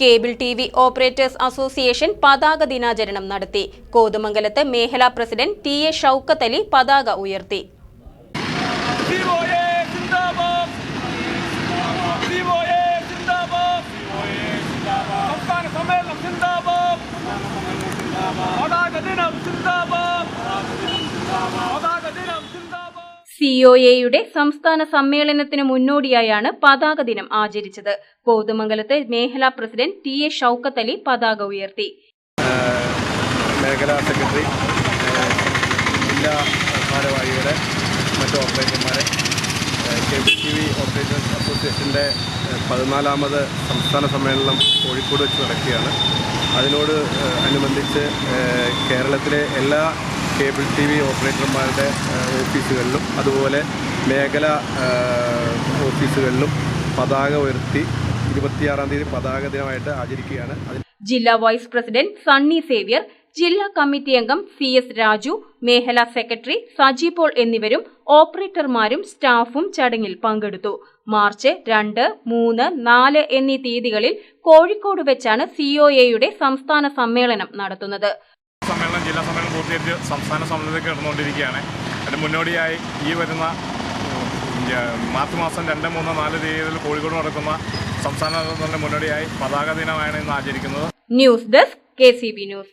Cable T V operators association പതാക ദിനാചരണം നടത്തി. കോതമംഗലത്ത് മേഖലാ പ്രസിഡന്റ് ടി എ ഷൌക്കത്തലി പതാക ഉയർത്തി. പതാക ദിനം സിന്ദാബാദ് പതാക ദിനം സിന്ദാബാദ് സിഒഎയുടെ സംസ്ഥാന സമ്മേളനത്തിന് മുന്നോടിയായാണ് പതാക ദിനം ആചരിച്ചത്. കോതമംഗലത്ത് മേഖലാ president T A Shoukath Ali പതാക ഉയർത്തി. മേഖലാ സെക്രട്ടറി ജില്ലാ ഭാരവാഹികളെ മറ്റ് ഓപ്പറേറ്റർമാരെ കേബിൾ ടി വി ഓപ്പറേറ്റേഴ്സ് അസോസിയേഷന്റെ പതിനാലാമത് സംസ്ഥാന സമ്മേളനം കോഴിക്കോട് വെച്ച് നടക്കുകയാണ്. അതിനോട് അനുബന്ധിച്ച് കേരളത്തിലെ എല്ലാ കേബിൾ ടി വി ഓപ്പറേറ്റർമാരുടെ ഓഫീസുകളിലും അതുപോലെ മേഖല ഓഫീസുകളിലും പതാക ഉയർത്തി ഇരുപത്തിയാറാം തീയതി പതാക ദിനമായിട്ട് ആചരിക്കുകയാണ്. ജില്ലാ വൈസ് പ്രസിഡന്റ് സണ്ണി സേവ്യർ ജില്ലാ കമ്മിറ്റി അംഗം സി എസ് രാജു മേഖലാ സെക്രട്ടറി സജി പോൾ എന്നിവരും ഓപ്പറേറ്റർമാരും സ്റ്റാഫും ചടങ്ങിൽ പങ്കെടുത്തു. മാർച്ച് രണ്ട് മൂന്ന് നാല് എന്നീ തീയതികളിൽ കോഴിക്കോട് വെച്ചാണ് സിഒഎയുടെ സംസ്ഥാന സമ്മേളനം നടത്തുന്നത്. സമ്മേളനം ജില്ലാ സമ്മേളനം പൂർത്തീകരിച്ച് സംസ്ഥാന സമ്മേളനത്തിലേക്ക് കടന്നുകൊണ്ടിരിക്കുകയാണ്. അതിന് മുന്നോടിയായി ഈ വരുന്ന മാർച്ച് മാസം രണ്ട് മൂന്ന് നാല് തീയതികളിൽ കോഴിക്കോട് നടക്കുന്ന സംസ്ഥാന മുന്നോടിയായി പതാക ദിനമാണ് ഇന്ന് ആചരിക്കുന്നത്. News desk K news.